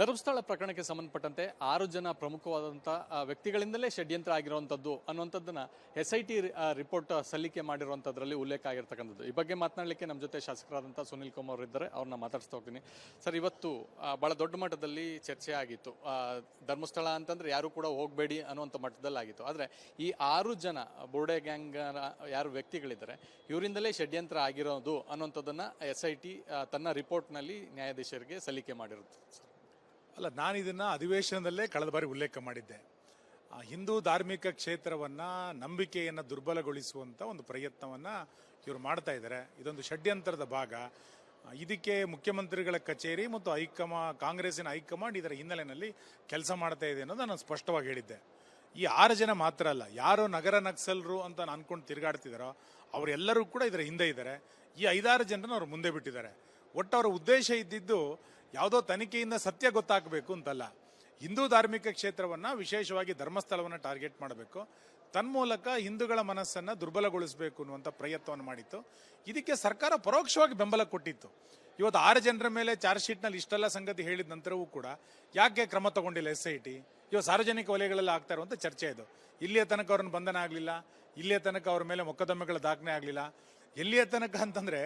ಧರ್ಮಸ್ಥಳ ಪ್ರಕರಣಕ್ಕೆ ಸಂಬಂಧಪಟ್ಟಂತೆ ಆರು ಜನ ಪ್ರಮುಖವಾದಂಥ ವ್ಯಕ್ತಿಗಳಿಂದಲೇ ಷಡ್ಯಂತ್ರ ಆಗಿರುವಂಥದ್ದು ಅನ್ನುವಂಥದ್ದನ್ನು ಎಸ್ ಐ ಟಿ ರಿಪೋರ್ಟ್ ಸಲ್ಲಿಕೆ ಮಾಡಿರುವಂಥದ್ರಲ್ಲಿ ಉಲ್ಲೇಖ ಆಗಿರ್ತಕ್ಕಂಥದ್ದು. ಈ ಬಗ್ಗೆ ಮಾತನಾಡಲಿಕ್ಕೆ ನಮ್ಮ ಜೊತೆ ಶಾಸಕರಾದಂಥ ಸುನಿಲ್ ಕುಮಾರ್ ಇದ್ದಾರೆ. ಅವ್ರನ್ನ ಮಾತಾಡಿಸ್ತಾ ಹೋಗ್ತೀನಿ. ಸರ್, ಇವತ್ತು ಭಾಳ ದೊಡ್ಡ ಮಟ್ಟದಲ್ಲಿ ಚರ್ಚೆ ಆಗಿತ್ತು. ಧರ್ಮಸ್ಥಳ ಅಂತಂದರೆ ಯಾರು ಕೂಡ ಹೋಗಬೇಡಿ ಅನ್ನುವಂಥ ಮಟ್ಟದಲ್ಲಿ ಆಗಿತ್ತು ಆದರೆ ಈ ಆರು ಜನ ಬೋರ್ಡೆ ಗ್ಯಾಂಗ್ ಯಾರು ವ್ಯಕ್ತಿಗಳಿದ್ದಾರೆ, ಇವರಿಂದಲೇ ಷಡ್ಯಂತ್ರ ಆಗಿರೋದು ಅನ್ನುವಂಥದ್ದನ್ನು ಎಸ್ ಐ ಟಿ ತನ್ನ ರಿಪೋರ್ಟ್ನಲ್ಲಿ ನ್ಯಾಯಾಧೀಶರಿಗೆ ಸಲ್ಲಿಕೆ ಮಾಡಿರುತ್ತೆ ಅಲ್ಲ ನಾನು ಇದನ್ನ ಅಧಿವೇಶನದಲ್ಲೇ ಕಳೆದ ಬಾರಿ ಉಲ್ಲೇಖ ಮಾಡಿದ್ದೆ. ಹಿಂದೂ ಧಾರ್ಮಿಕ ಕ್ಷೇತ್ರವನ್ನ ನಂಬಿಕೆಯನ್ನು ದುರ್ಬಲಗೊಳಿಸುವಂತ ಒಂದು ಪ್ರಯತ್ನವನ್ನ ಇವರು ಮಾಡ್ತಾ ಇದ್ದಾರೆ ಇದೊಂದು ಷಡ್ಯಂತರದ ಭಾಗ. ಇದಕ್ಕೆ ಮುಖ್ಯಮಂತ್ರಿಗಳ ಕಚೇರಿ ಮತ್ತು ಹೈಕಮಾ, ಕಾಂಗ್ರೆಸ್ಸಿನ ಹೈಕಮಾಂಡ್ ಇದರ ಹಿನ್ನೆಲೆಯಲ್ಲಿ ಕೆಲಸ ಮಾಡ್ತಾ ಇದೆ ಅನ್ನೋದು ನಾನು ಸ್ಪಷ್ಟವಾಗಿ ಹೇಳಿದ್ದೆ. ಈ ಆರು ಜನ ಮಾತ್ರ ಅಲ್ಲ, ಯಾರು ನಗರ ನಕ್ಸಲರು ಅಂತ ನಾನು ಅನ್ಕೊಂಡು ತಿರುಗಾಡ್ತಿದಾರೋ, ಅವರೆಲ್ಲರೂ ಕೂಡ ಇದರ ಹಿಂದೆ ಇದ್ದಾರೆ ಈ ಐದಾರು ಜನರನ್ನು ಅವರು ಮುಂದೆ ಬಿಟ್ಟಿದ್ದಾರೆ. ಒಟ್ಟು ಅವರ ಉದ್ದೇಶ ಇದ್ದಿದ್ದು ಯಾವುದೋ ತನಿಖೆಯಿಂದ ಸತ್ಯ ಗೊತ್ತಾಗಬೇಕು ಅಂತಲ್ಲ. ಹಿಂದೂ ಧಾರ್ಮಿಕ ಕ್ಷೇತ್ರವನ್ನು ವಿಶೇಷವಾಗಿ ಧರ್ಮಸ್ಥಳವನ್ನು ಟಾರ್ಗೆಟ್ ಮಾಡಬೇಕು. ತನ್ಮೂಲಕ ಹಿಂದೂಗಳ ಮನಸ್ಸನ್ನು ದುರ್ಬಲಗೊಳಿಸಬೇಕು ಅನ್ನುವಂಥ ಪ್ರಯತ್ನವನ್ನು ಮಾಡಿತ್ತು. ಇದಕ್ಕೆ ಸರ್ಕಾರ ಪರೋಕ್ಷವಾಗಿ ಬೆಂಬಲ ಕೊಟ್ಟಿತ್ತು. ಇವತ್ತು ಆರು ಜನರ ಮೇಲೆ ಚಾರ್ಜ್ ಶೀಟ್ನಲ್ಲಿ ಇಷ್ಟೆಲ್ಲ ಸಂಗತಿ ಹೇಳಿದ ನಂತರವೂ ಕೂಡ ಯಾಕೆ ಕ್ರಮ ತಗೊಂಡಿಲ್ಲ ಎಸ್ ಐ ಟಿ? ಇವತ್ತು ಸಾರ್ವಜನಿಕ ವಲಯಗಳಲ್ಲಿ ಆಗ್ತಾ ಇರುವಂಥ ಚರ್ಚೆ ಇದು. ಇಲ್ಲಿಯ ತನಕ ಅವ್ರನ್ನ ಬಂಧನ ಆಗಲಿಲ್ಲ, ಇಲ್ಲಿಯ ತನಕ ಅವ್ರ ಮೇಲೆ ಮೊಕದ್ದಮೆಗಳ ದಾಖಲೆ ಆಗಲಿಲ್ಲ. ಎಲ್ಲಿಯ ತನಕ ಅಂತಂದರೆ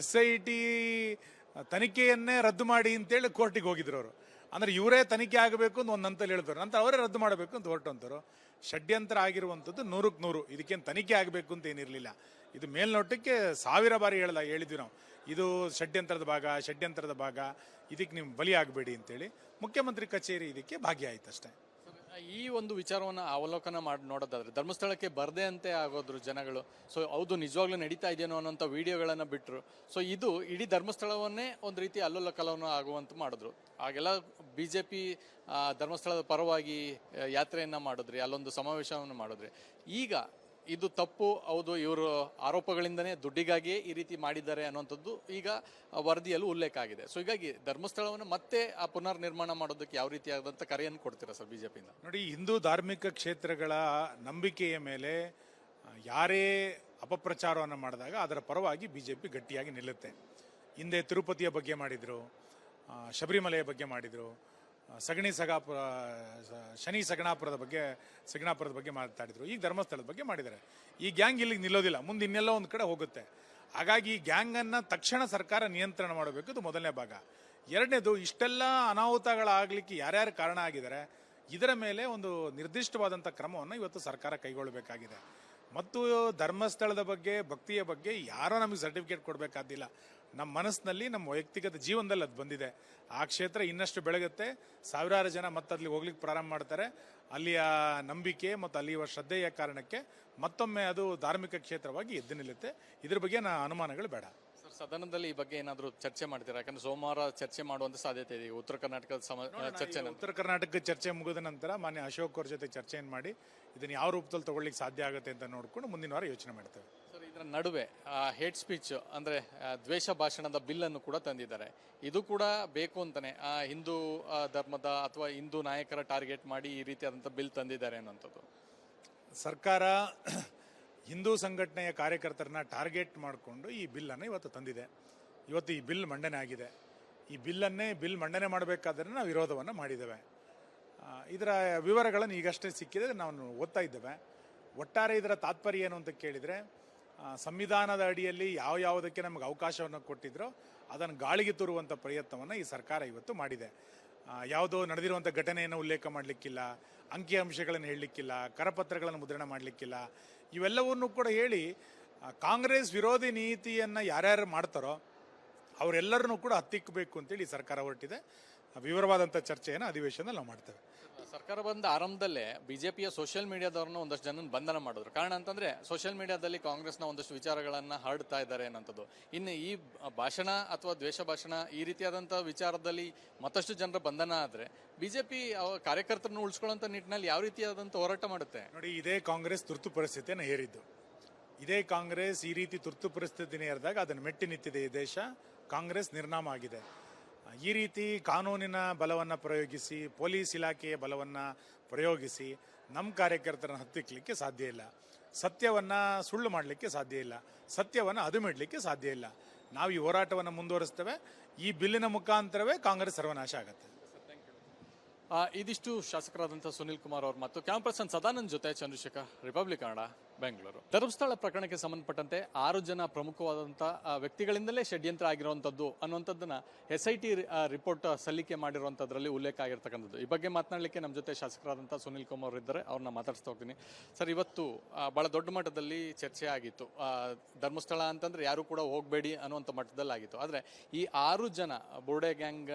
ಎಸ್ ಐ ಟಿ ತನಿಖೆಯನ್ನೇ ರದ್ದು ಮಾಡಿ ಅಂತೇಳಿ ಕೋರ್ಟಿಗೆ ಹೋಗಿದ್ರು ಅವರು. ಅಂದ್ರೆ ಇವರೇ ತನಿಖೆ ಆಗಬೇಕು ಅಂತ ಒಂದು ಹೇಳಿದ್ರು. ನಂತರ ಅವರೇ ರದ್ದು ಮಾಡಬೇಕು ಅಂತ ಹೊರಟಂತರು ಷಡ್ಯಂತ್ರ ಆಗಿರುವಂಥದ್ದು ನೂರಕ್ಕೆ ನೂರು. ಇದಕ್ಕೇನು ತನಿಖೆ ಆಗಬೇಕು ಅಂತ ಏನಿರಲಿಲ್ಲ. ಇದು ಮೇಲ್ನೋಟಕ್ಕೆ ಸಾವಿರ ಬಾರಿ ಹೇಳ್ದ ಹೇಳಿದ್ವಿ ನಾವು. ಇದು ಷಡ್ಯಂತ್ರದ ಭಾಗ ಷಡ್ಯಂತ್ರದ ಭಾಗ. ಇದಕ್ಕೆ ನೀವು ಬಲಿ ಆಗಬೇಡಿ ಅಂತೇಳಿ ಮುಖ್ಯಮಂತ್ರಿ ಕಚೇರಿ ಇದಕ್ಕೆ ಭಾಗಿಯಾಯಿತು ಅಷ್ಟೇ ಈ ಒಂದು ವಿಚಾರವನ್ನು ಅವಲೋಕನ ಮಾಡಿ ನೋಡೋದಾದ್ರೆ, ಧರ್ಮಸ್ಥಳಕ್ಕೆ ಬರದೆ ಅಂತೆ ಆಗೋದ್ರು ಜನಗಳು. ಸೊ ಹೌದು, ನಿಜವಾಗ್ಲೂ ನಡೀತಾ ಇದೆಯೋ ಅನ್ನೋಂಥ ವಿಡಿಯೋಗಳನ್ನ ಬಿಟ್ಟರು ಸೊ ಇದು ಇಡೀ ಧರ್ಮಸ್ಥಳವನ್ನೇ ಒಂದು ರೀತಿ ಅಲ್ಲೋಲ ಕಲವನ್ನು ಆಗುವಂತ ಮಾಡಿದ್ರು. ಆಗೆಲ್ಲ ಬಿ ಜೆ ಪಿ ಧರ್ಮಸ್ಥಳದ ಪರವಾಗಿ ಯಾತ್ರೆಯನ್ನ ಮಾಡಿದ್ರಿ, ಅಲ್ಲೊಂದು ಸಮಾವೇಶವನ್ನು ಮಾಡಿದ್ರಿ. ಈಗ ಇದು ತಪ್ಪು, ಹೌದು, ಇವರು ಆರೋಪಗಳಿಂದನೇ ದುಡ್ಡಿಗಾಗಿಯೇ ಈ ರೀತಿ ಮಾಡಿದ್ದಾರೆ ಅನ್ನುವಂಥದ್ದು ಈಗ ವರದಿಯಲ್ಲೂ ಉಲ್ಲೇಖ ಆಗಿದೆ. ಸೊ ಹೀಗಾಗಿ ಧರ್ಮಸ್ಥಳವನ್ನು ಮತ್ತೆ ಆ ಪುನರ್ ನಿರ್ಮಾಣ ಮಾಡೋದಕ್ಕೆ ಯಾವ ರೀತಿಯಾದಂಥ ಕರೆಯನ್ನು ಕೊಡ್ತೀರಾ ಸರ್ ಬಿಜೆಪಿಯಿಂದ? ನೋಡಿ, ಹಿಂದೂ ಧಾರ್ಮಿಕ ಕ್ಷೇತ್ರಗಳ ನಂಬಿಕೆಯ ಮೇಲೆ ಯಾರೇ ಅಪಪ್ರಚಾರವನ್ನು ಮಾಡಿದಾಗ ಅದರ ಪರವಾಗಿ ಬಿಜೆಪಿ ಗಟ್ಟಿಯಾಗಿ ನಿಲ್ಲುತ್ತೆ. ಹಿಂದೆ ತಿರುಪತಿಯ ಬಗ್ಗೆ ಮಾಡಿದ್ರು ಶಬರಿಮಲೆಯ ಬಗ್ಗೆ ಮಾಡಿದ್ರು ಸಗಣಿ ಸಗಾಪುರ ಶನಿ ಸಗಣಾಪುರದ ಬಗ್ಗೆ ಸಗಣಾಪುರದ ಬಗ್ಗೆ ಮಾತಾಡಿದರು. ಈಗ ಧರ್ಮಸ್ಥಳದ ಬಗ್ಗೆ ಮಾಡಿದ್ದಾರೆ. ಈ ಗ್ಯಾಂಗ್ ಇಲ್ಲಿಗೆ ನಿಲ್ಲೋದಿಲ್ಲ. ಮುಂದೆ ಇನ್ನೆಲ್ಲ ಒಂದು ಕಡೆ ಹೋಗುತ್ತೆ. ಹಾಗಾಗಿ ಈ ಗ್ಯಾಂಗನ್ನು ತಕ್ಷಣ ಸರ್ಕಾರ ನಿಯಂತ್ರಣ ಮಾಡಬೇಕು ಇದು ಮೊದಲನೇ ಭಾಗ. ಎರಡನೇದು, ಇಷ್ಟೆಲ್ಲ ಅನಾಹುತಗಳಾಗಲಿಕ್ಕೆ ಯಾರ್ಯಾರು ಕಾರಣ ಆಗಿದ್ದಾರೆ, ಇದರ ಮೇಲೆ ಒಂದು ನಿರ್ದಿಷ್ಟವಾದಂಥ ಕ್ರಮವನ್ನು ಇವತ್ತು ಸರ್ಕಾರ ಕೈಗೊಳ್ಳಬೇಕಾಗಿದೆ. ಮತ್ತು ಧರ್ಮಸ್ಥಳದ ಬಗ್ಗೆ, ಭಕ್ತಿಯ ಬಗ್ಗೆ ಯಾರೋ ನಮಗೆ ಸರ್ಟಿಫಿಕೇಟ್ ಕೊಡಬೇಕಾದಿಲ್ಲ. ನಮ್ಮ ಮನಸ್ಸಿನಲ್ಲಿ ನಮ್ಮ ವೈಯಕ್ತಿಕ ಜೀವನದಲ್ಲಿ ಅದು ಬಂದಿದೆ. ಆ ಕ್ಷೇತ್ರ ಇನ್ನಷ್ಟು ಬೆಳಗುತ್ತೆ. ಸಾವಿರಾರು ಜನ ಮತ್ತೆ ಅಲ್ಲಿ ಹೋಗ್ಲಿಕ್ಕೆ ಪ್ರಾರಂಭ ಮಾಡ್ತಾರೆ. ಅಲ್ಲಿಯ ನಂಬಿಕೆ ಮತ್ತು ಅಲ್ಲಿಯ ಶ್ರದ್ಧೆಯ ಕಾರಣಕ್ಕೆ ಮತ್ತೊಮ್ಮೆ ಅದು ಧಾರ್ಮಿಕ ಕ್ಷೇತ್ರವಾಗಿ ಎದ್ದು ನಿಲ್ಲುತ್ತೆ. ಇದ್ರ ಬಗ್ಗೆ ನಾ ಅನುಮಾನಗಳು ಬೇಡ. ಸದನದಲ್ಲಿ ಈ ಬಗ್ಗೆ ಏನಾದರೂ ಚರ್ಚೆ ಮಾಡ್ತೀರಾ? ಯಾಕಂದ್ರೆ ಸೋಮವಾರ ಚರ್ಚೆ ಮಾಡುವಂತ ಸಾಧ್ಯತೆ ಇದೆ. ಉತ್ತರ ಕರ್ನಾಟಕದ ಸಮ ಚರ್ಚೆ ಉತ್ತರ ಕರ್ನಾಟಕ ಚರ್ಚೆ ಮುಗಿದ ನಂತರ ಮಾನ್ಯ ಅಶೋಕ್ ಅವ್ರ ಜೊತೆ ಚರ್ಚೆಯನ್ನು ಮಾಡಿ ಇದನ್ನು ಯಾವ ರೂಪದಲ್ಲಿ ತಗೊಳ್ಳಿಕ್ಕೆ ಸಾಧ್ಯ ಆಗುತ್ತೆ ಅಂತ ನೋಡಿಕೊಂಡು ಮುಂದಿನ ವಾರ ಯೋಚನೆ ಮಾಡ್ತೇವೆ. ಸರ್ ಇದರ ನಡುವೆ ಹೇಟ್ ಸ್ಪೀಚ್ ಅಂದ್ರೆ ಆ, ದ್ವೇಷ ಭಾಷಣದ ಬಿಲ್ ಅನ್ನು ಕೂಡ ತಂದಿದ್ದಾರೆ. ಇದು ಕೂಡ ಬೇಕು ಅಂತಾನೆ. ಆ, ಹಿಂದೂ ಆ, ಧರ್ಮದ ಅಥವಾ ಹಿಂದೂ ನಾಯಕರ ಟಾರ್ಗೆಟ್ ಮಾಡಿ ಈ ರೀತಿಯಾದಂಥ ಬಿಲ್ ತಂದಿದ್ದಾರೆ ಅನ್ನೋಂಥದ್ದು ಸರ್ಕಾರ ಹಿಂದೂ ಸಂಘಟನೆಯ ಕಾರ್ಯಕರ್ತರನ್ನ ಟಾರ್ಗೆಟ್ ಮಾಡಿಕೊಂಡು ಈ ಬಿಲ್ಲನ್ನು ಇವತ್ತು ತಂದಿದೆ. ಇವತ್ತು ಈ ಬಿಲ್ ಮಂಡನೆ ಆಗಿದೆ. ಈ ಬಿಲ್ಲನ್ನೇ, ಬಿಲ್ ಮಂಡನೆ ಮಾಡಬೇಕಾದ್ರೆ ನಾವು ವಿರೋಧವನ್ನು ಮಾಡಿದ್ದೇವೆ. ಇದರ ವಿವರಗಳನ್ನು ಈಗಷ್ಟೇ ಸಿಕ್ಕಿದೆ ನಾವು ಓದ್ತಾ ಇದ್ದೇವೆ. ಒಟ್ಟಾರೆ ಇದರ ತಾತ್ಪರ್ಯ ಏನು ಅಂತ ಕೇಳಿದರೆ ಸಂವಿಧಾನದ ಅಡಿಯಲ್ಲಿ ಯಾವ ಯಾವುದಕ್ಕೆ ನಮಗೆ ಅವಕಾಶವನ್ನು ಕೊಟ್ಟಿದ್ರೋ ಅದನ್ನು ಗಾಳಿಗೆ ತರುವಂಥ ಪ್ರಯತ್ನವನ್ನು ಈ ಸರ್ಕಾರ ಇವತ್ತು ಮಾಡಿದೆ. ಯಾವುದೋ ನಡೆದಿರುವಂಥ ಘಟನೆಯನ್ನು ಉಲ್ಲೇಖ ಮಾಡಲಿಕ್ಕಿಲ್ಲ. ಅಂಕಿಅಂಶಗಳನ್ನು ಹೇಳಲಿಕ್ಕಿಲ್ಲ, ಕರಪತ್ರಗಳನ್ನು ಮುದ್ರಣ ಮಾಡಲಿಕ್ಕಿಲ್ಲ, ಇವೆಲ್ಲವನ್ನು ಕೂಡ ಹೇಳಿ ಕಾಂಗ್ರೆಸ್ ವಿರೋಧಿ ನೀತಿಯನ್ನು ಯಾರ್ಯಾರು ಮಾಡ್ತಾರೋ ಅವರೆಲ್ಲರನ್ನೂ ಕೂಡ ಹತ್ತಿಕ್ಕಬೇಕು ಅಂತೇಳಿ ಸರ್ಕಾರ ಹೊರಟಿದೆ. ವಿವರವಾದಂಥ ಚರ್ಚೆಯನ್ನು ಅಧಿವೇಶನದಲ್ಲಿ ನಾವು ಮಾಡ್ತೇವೆ. ಸರ್ಕಾರ ಬಂದ ಆರಂಭದಲ್ಲೇ ಬಿಜೆಪಿಯ ಸೋಷಿಯಲ್ ಮೀಡಿಯಾದವ್ರನ್ನ ಒಂದಷ್ಟು ಜನ ಬಂಧನ ಮಾಡಿದ್ರು. ಕಾರಣ ಅಂತಂದ್ರೆ ಸೋಷಿಯಲ್ ಮೀಡಿಯಾದಲ್ಲಿ ಕಾಂಗ್ರೆಸ್ನ ಒಂದಷ್ಟು ವಿಚಾರಗಳನ್ನ ಹರಡ್ತಾ ಇದ್ದಾರೆ ಅನ್ನೋಂಥದ್ದು ಇನ್ನು ಈ ಭಾಷಣ ಅಥವಾ ದ್ವೇಷ ಭಾಷಣ ಈ ರೀತಿಯಾದಂಥ ವಿಚಾರದಲ್ಲಿ ಮತ್ತಷ್ಟು ಜನರ ಬಂಧನ ಆದ್ರೆ ಬಿಜೆಪಿ ಕಾರ್ಯಕರ್ತರನ್ನು ಉಳಿಸ್ಕೊಳ್ಳುವಂತ ನಿಟ್ಟಿನಲ್ಲಿ ಯಾವ ರೀತಿಯಾದಂಥ ಹೋರಾಟ ಮಾಡುತ್ತೆ? ನೋಡಿ ಇದೇ ಕಾಂಗ್ರೆಸ್ ತುರ್ತು ಪರಿಸ್ಥಿತಿಯನ್ನು ಹೇರಿದ್ದು. ಇದೇ ಕಾಂಗ್ರೆಸ್ ಈ ರೀತಿ ತುರ್ತು ಪರಿಸ್ಥಿತಿನ ಹೇರಿದಾಗ ಅದನ್ನು ಮೆಟ್ಟಿ ನಿಂತಿದೆ ಈ ದೇಶ. ಕಾಂಗ್ರೆಸ್ ನಿರ್ನಾಮ ಆಗಿದೆ. ಈ ರೀತಿ ಕಾನೂನಿನ ಬಲವನ್ನು ಪ್ರಯೋಗಿಸಿ, ಪೊಲೀಸ್ ಇಲಾಖೆಯ ಬಲವನ್ನು ಪ್ರಯೋಗಿಸಿ ನಮ್ಮ ಕಾರ್ಯಕರ್ತರನ್ನು ಹತ್ತಿಕ್ಕಲಿಕ್ಕೆ ಸಾಧ್ಯ ಇಲ್ಲ. ಸತ್ಯವನ್ನು ಸುಳ್ಳು ಮಾಡಲಿಕ್ಕೆ ಸಾಧ್ಯ ಇಲ್ಲ. ಸತ್ಯವನ್ನು ಅದುಮಿಡಲಿಕ್ಕೆ ಸಾಧ್ಯ ಇಲ್ಲ. ನಾವು ಈ ಹೋರಾಟವನ್ನು ಮುಂದುವರಿಸ್ತೇವೆ. ಈ ಬಿಲ್ಲಿನ ಮುಖಾಂತರವೇ ಕಾಂಗ್ರೆಸ್ ಸರ್ವನಾಶ ಆಗುತ್ತೆ. ಇದಿಷ್ಟು ಶಾಸಕರಾದಂಥ ಸುನಿಲ್ ಕುಮಾರ್ ಅವರು ಮತ್ತು ಕ್ಯಾಂಪರ್ಸನ್ ಸದಾನಂದ್ ಜೊತೆ ಚಂದ್ರಶೇಖರ್ ರಿಪಬ್ಲಿಕ್ ಕನ್ನಡ. ಬೆಂಗಳೂರು. ಧರ್ಮಸ್ಥಳ ಪ್ರಕರಣಕ್ಕೆ ಸಂಬಂಧಪಟ್ಟಂತೆ ಆರು ಜನ ಪ್ರಮುಖವಾದಂತಹ ಆ, ವ್ಯಕ್ತಿಗಳಿಂದಲೇ ಷಡ್ಯಂತ್ರ ಆಗಿರುವಂತದ್ದು ಅನ್ನುವಂಥದ್ದನ್ನ ಎಸ್ ಐ ಟಿ ರಿಪೋರ್ಟ್ ಸಲ್ಲಿಕೆ ಮಾಡಿರುವಂತದ್ರಲ್ಲಿ ಉಲ್ಲೇಖ ಆಗಿರ್ತಕ್ಕಂಥದ್ದು. ಈ ಬಗ್ಗೆ ಮಾತನಾಡಲಿಕ್ಕೆ ನಮ್ಮ ಜೊತೆ ಶಾಸಕರಾದಂತಹ ಸುನಿಲ್ ಕುಮಾರ್ ಇದ್ದಾರೆ ಅವ್ರನ್ನ ಮಾತಾಡಿಸ್ತಾ ಹೋಗ್ತೀನಿ. ಸರ್ ಇವತ್ತು ಬಹಳ ದೊಡ್ಡ ಮಟ್ಟದಲ್ಲಿ ಚರ್ಚೆ ಆಗಿತ್ತು. ಧರ್ಮಸ್ಥಳ ಅಂತಂದ್ರೆ ಯಾರು ಕೂಡ ಹೋಗಬೇಡಿ ಅನ್ನುವಂಥ ಮಟ್ಟದಲ್ಲಿ ಆಗಿತ್ತು. ಆದರೆ ಈ ಆರು ಜನ ಬೋರ್ಡೆ ಗ್ಯಾಂಗ್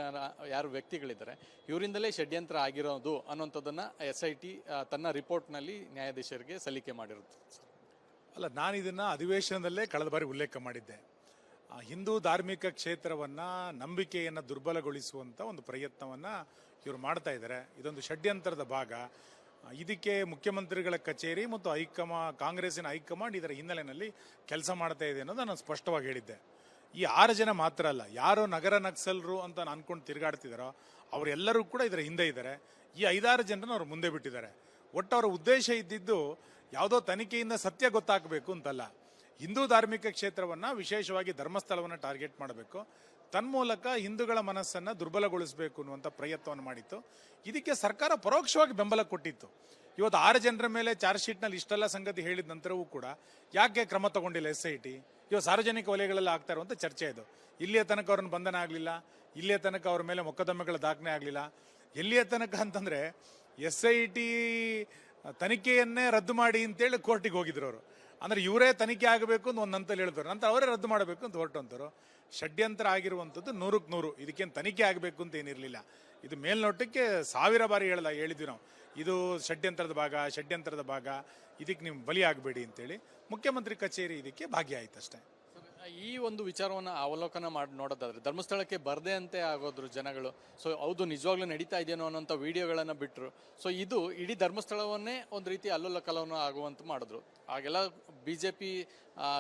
ಯಾರು ವ್ಯಕ್ತಿಗಳಿದ್ದಾರೆ ಇವರಿಂದಲೇ ಷಡ್ಯಂತ್ರ ಆಗಿರೋದು ಅನ್ನುವಂಥದ್ದನ್ನು ಎಸ್ ಐ ಟಿ ತನ್ನ ರಿಪೋರ್ಟ್ನಲ್ಲಿ ನ್ಯಾಯಾಧೀಶರಿಗೆ ಸಲ್ಲಿಕೆ ಮಾಡಿರುತ್ತೆ. ಅಲ್ಲ, ನಾನು ಇದನ್ನು ಅಧಿವೇಶನದಲ್ಲೇ ಕಳೆದ ಬಾರಿ ಉಲ್ಲೇಖ ಮಾಡಿದ್ದೆ. ಹಿಂದೂ ಧಾರ್ಮಿಕ ಕ್ಷೇತ್ರವನ್ನು ನಂಬಿಕೆಯನ್ನು ದುರ್ಬಲಗೊಳಿಸುವಂಥ ಒಂದು ಪ್ರಯತ್ನವನ್ನು ಇವರು ಮಾಡ್ತಾ ಇದ್ದಾರೆ ಇದೊಂದು ಷಡ್ಯಂತರದ ಭಾಗ. ಇದಕ್ಕೆ ಮುಖ್ಯಮಂತ್ರಿಗಳ ಕಚೇರಿ ಮತ್ತು ಹೈಕಮಾ, ಕಾಂಗ್ರೆಸ್ಸಿನ ಹೈಕಮಾಂಡ್ ಇದರ ಹಿನ್ನೆಲೆಯಲ್ಲಿ ಕೆಲಸ ಮಾಡ್ತಾ ಇದೆ ಅನ್ನೋದು ನಾನು ಸ್ಪಷ್ಟವಾಗಿ ಹೇಳಿದ್ದೆ. ಈ ಆರು ಜನ ಮಾತ್ರ ಅಲ್ಲ, ಯಾರು ನಗರ ನಕ್ಸಲರು ಅಂತ ನಾನು ಅನ್ಕೊಂಡು ತಿರುಗಾಡ್ತಿದ್ದಾರೋ ಅವರೆಲ್ಲರೂ ಕೂಡ ಇದರ ಹಿಂದೆ ಇದ್ದಾರೆ ಈ ಐದಾರು ಜನರನ್ನು ಅವ್ರು ಮುಂದೆ ಬಿಟ್ಟಿದ್ದಾರೆ. ಒಟ್ಟು ಅವರ ಉದ್ದೇಶ ಇದ್ದಿದ್ದು ಯಾವುದೋ ತನಿಖೆಯಿಂದ ಸತ್ಯ ಗೊತ್ತಾಗಬೇಕು ಅಂತಲ್ಲ. ಹಿಂದೂ ಧಾರ್ಮಿಕ ಕ್ಷೇತ್ರವನ್ನು ವಿಶೇಷವಾಗಿ ಧರ್ಮಸ್ಥಳವನ್ನು ಟಾರ್ಗೆಟ್ ಮಾಡಬೇಕು. ತನ್ಮೂಲಕ ಹಿಂದೂಗಳ ಮನಸ್ಸನ್ನು ದುರ್ಬಲಗೊಳಿಸಬೇಕು ಅನ್ನುವಂಥ ಪ್ರಯತ್ನವನ್ನು ಮಾಡಿತ್ತು. ಇದಕ್ಕೆ ಸರ್ಕಾರ ಪರೋಕ್ಷವಾಗಿ ಬೆಂಬಲ ಕೊಟ್ಟಿತ್ತು. ಇವತ್ತು ಆರು ಜನರ ಮೇಲೆ ಚಾರ್ಜ್ ಶೀಟ್ನಲ್ಲಿ ಇಷ್ಟೆಲ್ಲ ಸಂಗತಿ ಹೇಳಿದ ನಂತರವೂ ಕೂಡ ಯಾಕೆ ಕ್ರಮ ತಗೊಂಡಿಲ್ಲ ಎಸ್ ಐ ಟಿ? ಇವತ್ತು ಸಾರ್ವಜನಿಕ ವಲಯಗಳಲ್ಲಿ ಆಗ್ತಾ ಇರುವಂಥ ಚರ್ಚೆ ಇದು. ಇಲ್ಲಿಯ ತನಕ ಅವ್ರನ್ನ ಬಂಧನ ಆಗಲಿಲ್ಲ, ಇಲ್ಲಿಯ ತನಕ ಅವ್ರ ಮೇಲೆ ಮೊಕದ್ದಮೆಗಳ ದಾಖಲೆ ಆಗಲಿಲ್ಲ. ಎಲ್ಲಿಯ ತನಕ ಅಂತಂದರೆ ಎಸ್ ಐ ಟಿ ತನಿಖೆಯನ್ನೇ ರದ್ದು ಮಾಡಿ ಅಂತೇಳಿ ಕೋರ್ಟಿಗೆ ಹೋಗಿದ್ರು ಅವರು. ಅಂದರೆ ಇವರೇ ತನಿಖೆ ಆಗಬೇಕು ಅಂತ ಒಂದು ಹಂತಲ್ಲಿ ಹೇಳಿದ್ರು. ನಂತರ ಅವರೇ ರದ್ದು ಮಾಡಬೇಕು ಅಂತ ಹೊರಟಂತರು ಷಡ್ಯಂತ್ರ ಆಗಿರುವಂಥದ್ದು ನೂರಕ್ಕೆ ನೂರು. ಇದಕ್ಕೇನು ತನಿಖೆ ಆಗಬೇಕು ಅಂತ ಏನಿರಲಿಲ್ಲ. ಇದು ಮೇಲ್ನೋಟಕ್ಕೆ ಸಾವಿರ ಬಾರಿ ಹೇಳ್ದ ಹೇಳಿದ್ವಿ ನಾವು. ಇದು ಷಡ್ಯಂತ್ರದ ಭಾಗ ಷಡ್ಯಂತ್ರದ ಭಾಗ. ಇದಕ್ಕೆ ನೀವು ಬಲಿ ಆಗಬೇಡಿ ಅಂತೇಳಿ ಮುಖ್ಯಮಂತ್ರಿ ಕಚೇರಿ ಇದಕ್ಕೆ ಭಾಗಿಯಾಯಿತು ಅಷ್ಟೇ ಈ ಒಂದು ವಿಚಾರವನ್ನು ಅವಲೋಕನ ಮಾಡಿ ನೋಡೋದಾದ್ರೆ, ಧರ್ಮಸ್ಥಳಕ್ಕೆ ಬರದೇ ಅಂತೆ ಆಗೋದ್ರು ಜನಗಳು. ಸೊ ಹೌದು, ನಿಜವಾಗ್ಲೂ ನಡೀತಾ ಇದೆಯೋ ಅನ್ನೋಂಥ ವಿಡಿಯೋಗಳನ್ನು ಬಿಟ್ಟರು ಸೊ ಇದು ಇಡೀ ಧರ್ಮಸ್ಥಳವನ್ನೇ ಒಂದು ರೀತಿ ಅಲ್ಲೋಲ ಕಲವನ್ನು ಆಗುವಂತ ಮಾಡಿದ್ರು. ಆಗೆಲ್ಲ ಬಿ ಜೆ ಪಿ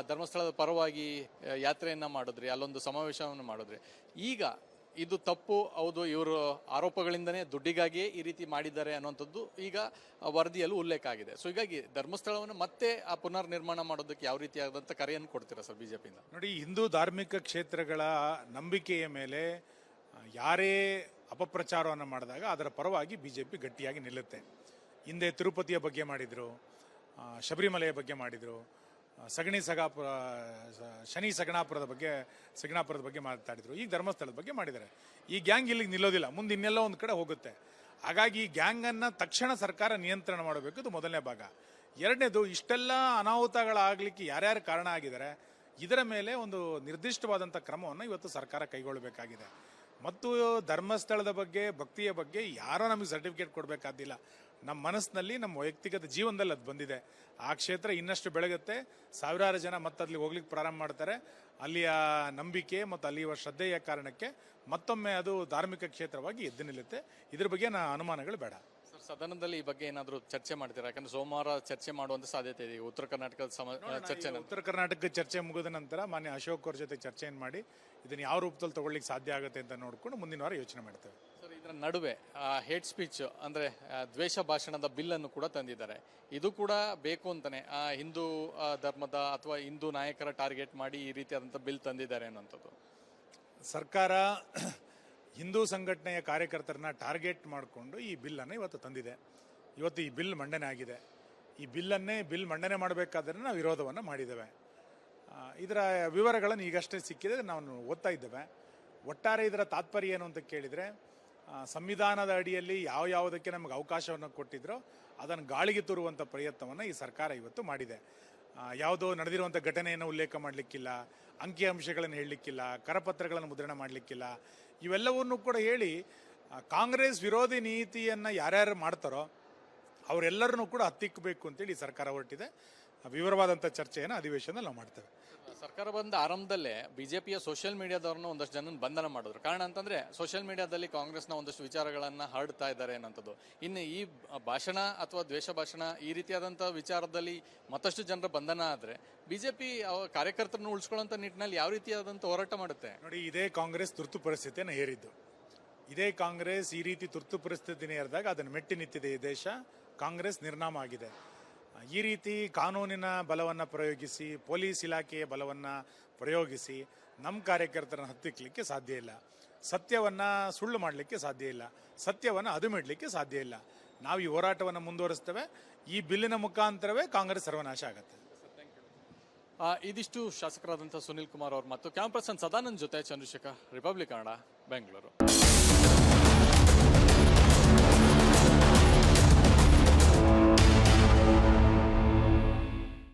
ಧರ್ಮಸ್ಥಳದ ಪರವಾಗಿ ಯಾತ್ರೆಯನ್ನು ಯಾತ್ರೆಯನ್ನ ಮಾಡಿದ್ರಿ, ಅಲ್ಲೊಂದು ಸಮಾವೇಶವನ್ನು ಮಾಡಿದ್ರಿ. ಈಗ ಇದು ತಪ್ಪು, ಹೌದು, ಇವರು ಆರೋಪಗಳಿಂದನೇ ದುಡ್ಡಿಗಾಗಿಯೇ ಈ ರೀತಿ ಮಾಡಿದ್ದಾರೆ ಅನ್ನುವಂಥದ್ದು ಈಗ ವರದಿಯಲ್ಲಿ ಉಲ್ಲೇಖ ಆಗಿದೆ. ಸೊ ಹೀಗಾಗಿ ಧರ್ಮಸ್ಥಳವನ್ನು ಮತ್ತೆ ಆ ಪುನರ್ ನಿರ್ಮಾಣ ಮಾಡೋದಕ್ಕೆ ಯಾವ ರೀತಿಯಾದಂಥ ಕರೆಯನ್ನು ಕೊಡ್ತೀರಾ ಸರ್ ಬಿಜೆಪಿಯಿಂದ? ನೋಡಿ, ಹಿಂದೂ ಧಾರ್ಮಿಕ ಕ್ಷೇತ್ರಗಳ ನಂಬಿಕೆಯ ಮೇಲೆ ಯಾರೇ ಅಪಪ್ರಚಾರವನ್ನು ಮಾಡಿದಾಗ ಅದರ ಪರವಾಗಿ ಬಿಜೆಪಿ ಗಟ್ಟಿಯಾಗಿ ನಿಲ್ಲುತ್ತೆ. ಹಿಂದೆ ತಿರುಪತಿಯ ಬಗ್ಗೆ ಮಾಡಿದರು ಶಬರಿಮಲೆಯ ಬಗ್ಗೆ ಮಾಡಿದ್ರು ಸಗಣಿ ಸಗಾಪುರ ಶನಿ ಸಗಣಾಪುರದ ಬಗ್ಗೆ ಸಗಣಾಪುರದ ಬಗ್ಗೆ ಮಾತಾಡಿದರು. ಈಗ ಧರ್ಮಸ್ಥಳದ ಬಗ್ಗೆ ಮಾಡಿದ್ದಾರೆ. ಈ ಗ್ಯಾಂಗ್ ಇಲ್ಲಿಗೆ ನಿಲ್ಲೋದಿಲ್ಲ. ಮುಂದೆ ಇನ್ನೆಲ್ಲ ಒಂದು ಕಡೆ ಹೋಗುತ್ತೆ. ಹಾಗಾಗಿ ಈ ಗ್ಯಾಂಗನ್ನು ತಕ್ಷಣ ಸರ್ಕಾರ ನಿಯಂತ್ರಣ ಮಾಡಬೇಕು. ಇದು ಮೊದಲನೇ ಭಾಗ. ಎರಡನೇದು, ಇಷ್ಟೆಲ್ಲ ಅನಾಹುತಗಳಾಗಲಿಕ್ಕೆ ಯಾರ್ಯಾರು ಕಾರಣ ಆಗಿದ್ದಾರೆ, ಇದರ ಮೇಲೆ ಒಂದು ನಿರ್ದಿಷ್ಟವಾದಂಥ ಕ್ರಮವನ್ನು ಇವತ್ತು ಸರ್ಕಾರ ಕೈಗೊಳ್ಳಬೇಕಾಗಿದೆ. ಮತ್ತು ಧರ್ಮಸ್ಥಳದ ಬಗ್ಗೆ, ಭಕ್ತಿಯ ಬಗ್ಗೆ ಯಾರೋ ನಮಗೆ ಸರ್ಟಿಫಿಕೇಟ್ ಕೊಡಬೇಕಾದಿಲ್ಲ. ನಮ್ಮ ಮನಸ್ಸಿನಲ್ಲಿ ನಮ್ಮ ವೈಯಕ್ತಿಗತ ಜೀವನದಲ್ಲಿ ಅದು ಬಂದಿದೆ. ಆ ಕ್ಷೇತ್ರ ಇನ್ನಷ್ಟು ಬೆಳಗುತ್ತೆ. ಸಾವಿರಾರು ಜನ ಮತ್ತೆ ಅಲ್ಲಿ ಹೋಗ್ಲಿಕ್ಕೆ ಪ್ರಾರಂಭ ಮಾಡ್ತಾರೆ. ಅಲ್ಲಿಯ ನಂಬಿಕೆ ಮತ್ತು ಅಲ್ಲಿಯ ಶ್ರದ್ಧೆಯ ಕಾರಣಕ್ಕೆ ಮತ್ತೊಮ್ಮೆ ಅದು ಧಾರ್ಮಿಕ ಕ್ಷೇತ್ರವಾಗಿ ಎದ್ದು ನಿಲ್ಲುತ್ತೆ. ಇದ್ರ ಬಗ್ಗೆ ನಾ ಅನುಮಾನಗಳು ಬೇಡ. ಸರ್ ಸದನದಲ್ಲಿ ಈ ಬಗ್ಗೆ ಏನಾದರೂ ಚರ್ಚೆ ಮಾಡ್ತೀರಾ? ಯಾಕಂದ್ರೆ ಸೋಮವಾರ ಚರ್ಚೆ ಮಾಡುವಂತ ಸಾಧ್ಯತೆ ಇದೆ. ಉತ್ತರ ಕರ್ನಾಟಕದ ಸಮ ಚರ್ಚೆ ಉತ್ತರ ಕರ್ನಾಟಕ ಚರ್ಚೆ ಮುಗಿದ ನಂತರ ಮಾನ್ಯ ಅಶೋಕ್ ಅವ್ರ ಜೊತೆ ಚರ್ಚೆಯನ್ನು ಮಾಡಿ ಇದನ್ನು ಯಾವ ರೂಪದಲ್ಲಿ ತಗೊಳ್ಳಿಕ್ಕೆ ಸಾಧ್ಯ ಆಗುತ್ತೆ ಅಂತ ನೋಡ್ಕೊಂಡು ಮುಂದಿನ ವಾರ ಯೋಚನೆ ಮಾಡ್ತೇವೆ. ಇದರ ನಡುವೆ ಹೇಟ್ ಸ್ಪೀಚ್ ಅಂದರೆ ದ್ವೇಷ ಭಾಷಣದ ಬಿಲ್ಲನ್ನು ಕೂಡ ತಂದಿದ್ದಾರೆ. ಇದು ಕೂಡ ಬೇಕು ಅಂತಾನೆ ಆ, ಹಿಂದೂ ಧರ್ಮದ ಅಥವಾ ಹಿಂದೂ ನಾಯಕರ ಟಾರ್ಗೆಟ್ ಮಾಡಿ ಈ ರೀತಿಯಾದಂಥ ಬಿಲ್ ತಂದಿದ್ದಾರೆ ಅನ್ನೋಂಥದ್ದು ಸರ್ಕಾರ ಹಿಂದೂ ಸಂಘಟನೆಯ ಕಾರ್ಯಕರ್ತರನ್ನ ಟಾರ್ಗೆಟ್ ಮಾಡಿಕೊಂಡು ಈ ಬಿಲ್ಲನ್ನು ಇವತ್ತು ತಂದಿದೆ. ಇವತ್ತು ಈ ಬಿಲ್ ಮಂಡನೆ ಆಗಿದೆ. ಈ ಬಿಲ್ಲನ್ನೇ ಬಿಲ್ ಮಂಡನೆ ಮಾಡಬೇಕಾದ್ರೆ ನಾವು ವಿರೋಧವನ್ನು ಮಾಡಿದ್ದೇವೆ. ಇದರ ವಿವರಗಳನ್ನು ಈಗಷ್ಟೇ ಸಿಕ್ಕಿದೆ ನಾವು ಓದ್ತಾ ಇದ್ದೇವೆ. ಒಟ್ಟಾರೆ ಇದರ ತಾತ್ಪರ್ಯ ಏನು ಅಂತ ಕೇಳಿದರೆ ಸಂವಿಧಾನದ ಅಡಿಯಲ್ಲಿ ಯಾವ ಯಾವುದಕ್ಕೆ ನಮಗೆ ಅವಕಾಶವನ್ನು ಕೊಟ್ಟಿದ್ರೋ ಅದನ್ನು ಗಾಳಿಗೆ ತೋರುವಂಥ ಪ್ರಯತ್ನವನ್ನು ಈ ಸರ್ಕಾರ ಇವತ್ತು ಮಾಡಿದೆ. ಯಾವುದೋ ನಡೆದಿರುವಂಥ ಘಟನೆಯನ್ನು ಉಲ್ಲೇಖ ಮಾಡಲಿಕ್ಕಿಲ್ಲ, ಅಂಕಿಅಂಶಗಳನ್ನು ಹೇಳಲಿಕ್ಕಿಲ್ಲ, ಕರಪತ್ರಗಳನ್ನು ಮುದ್ರಣ ಮಾಡಲಿಕ್ಕಿಲ್ಲ, ಇವೆಲ್ಲವನ್ನು ಕೂಡ ಹೇಳಿ ಕಾಂಗ್ರೆಸ್ ವಿರೋಧಿ ನೀತಿಯನ್ನು ಯಾರ್ಯಾರು ಮಾಡ್ತಾರೋ ಅವರೆಲ್ಲರನ್ನೂ ಕೂಡ ಹತ್ತಿಕ್ಕಬೇಕು ಅಂತೇಳಿ ಸರ್ಕಾರ ಹೊರಟಿದೆ. ವಿವರವಾದಂಥ ಚರ್ಚೆಯನ್ನು ಅಧಿವೇಶನದಲ್ಲಿ ನಾವು ಮಾಡ್ತೇವೆ. ಸರ್ಕಾರ ಬಂದ ಆರಂಭದಲ್ಲೇ ಬಿಜೆಪಿಯ ಸೋಷಿಯಲ್ ಮೀಡಿಯಾದವ್ರನ್ನ ಒಂದಷ್ಟು ಜನ ಬಂಧನ ಮಾಡಿದ್ರು. ಕಾರಣ ಅಂತಂದ್ರೆ ಸೋಷಿಯಲ್ ಮೀಡಿಯಾದಲ್ಲಿ ಕಾಂಗ್ರೆಸ್ನ ಒಂದಷ್ಟು ವಿಚಾರಗಳನ್ನ ಹರಡ್ತಾ ಇದ್ದಾರೆ ಅನ್ನೋಂಥದ್ದು. ಇನ್ನು ಈ ಭಾಷಣ ಅಥವಾ ದ್ವೇಷ ಭಾಷಣ ಈ ರೀತಿಯಾದಂಥ ವಿಚಾರದಲ್ಲಿ ಮತ್ತಷ್ಟು ಜನರ ಬಂಧನ ಆದ್ರೆ ಬಿಜೆಪಿ ಕಾರ್ಯಕರ್ತರನ್ನು ಉಳಿಸ್ಕೊಳ್ಳೋಂಥ ನಿಟ್ಟಿನಲ್ಲಿ ಯಾವ ರೀತಿಯಾದಂಥ ಹೋರಾಟ ಮಾಡುತ್ತೆ? ನೋಡಿ, ಇದೇ ಕಾಂಗ್ರೆಸ್ ತುರ್ತು ಪರಿಸ್ಥಿತಿಯನ್ನು ಹೇರಿದ್ದು. ಇದೇ ಕಾಂಗ್ರೆಸ್ ಈ ರೀತಿ ತುರ್ತು ಪರಿಸ್ಥಿತಿನ ಹೇರಿದಾಗ ಅದನ್ನು ಮೆಟ್ಟಿ ನಿಂತಿದೆ ಈ ದೇಶ. ಕಾಂಗ್ರೆಸ್ ನಿರ್ನಾಮ ಆಗಿದೆ. ಈ ರೀತಿ ಕಾನೂನಿನ ಬಲವನ್ನು ಪ್ರಯೋಗಿಸಿ, ಪೊಲೀಸ್ ಇಲಾಖೆಯ ಬಲವನ್ನು ಪ್ರಯೋಗಿಸಿ ನಮ್ಮ ಕಾರ್ಯಕರ್ತರನ್ನು ಹತ್ತಿಕ್ಕಲಿಕ್ಕೆ ಸಾಧ್ಯ ಇಲ್ಲ. ಸತ್ಯವನ್ನು ಸುಳ್ಳು ಮಾಡಲಿಕ್ಕೆ ಸಾಧ್ಯ ಇಲ್ಲ. ಸತ್ಯವನ್ನು ಅದುಮಿಡಲಿಕ್ಕೆ ಸಾಧ್ಯ ಇಲ್ಲ. ನಾವು ಈ ಹೋರಾಟವನ್ನು ಮುಂದುವರಿಸ್ತೇವೆ. ಈ ಬಿಲ್ಲಿನ ಮುಖಾಂತರವೇ ಕಾಂಗ್ರೆಸ್ ಸರ್ವನಾಶ ಆಗುತ್ತೆ. ಇದಿಷ್ಟು ಶಾಸಕರಾದಂಥ ಸುನಿಲ್ ಕುಮಾರ್ ಅವರು ಮತ್ತು ಕ್ಯಾಂಪಸ್ ಪರ್ಸನ್ ಸದಾನಂದ್ ಜೊತೆ ಚಂದ್ರಶೇಖರ್, ರಿಪಬ್ಲಿಕ್ ಕನ್ನಡ, ಬೆಂಗಳೂರು.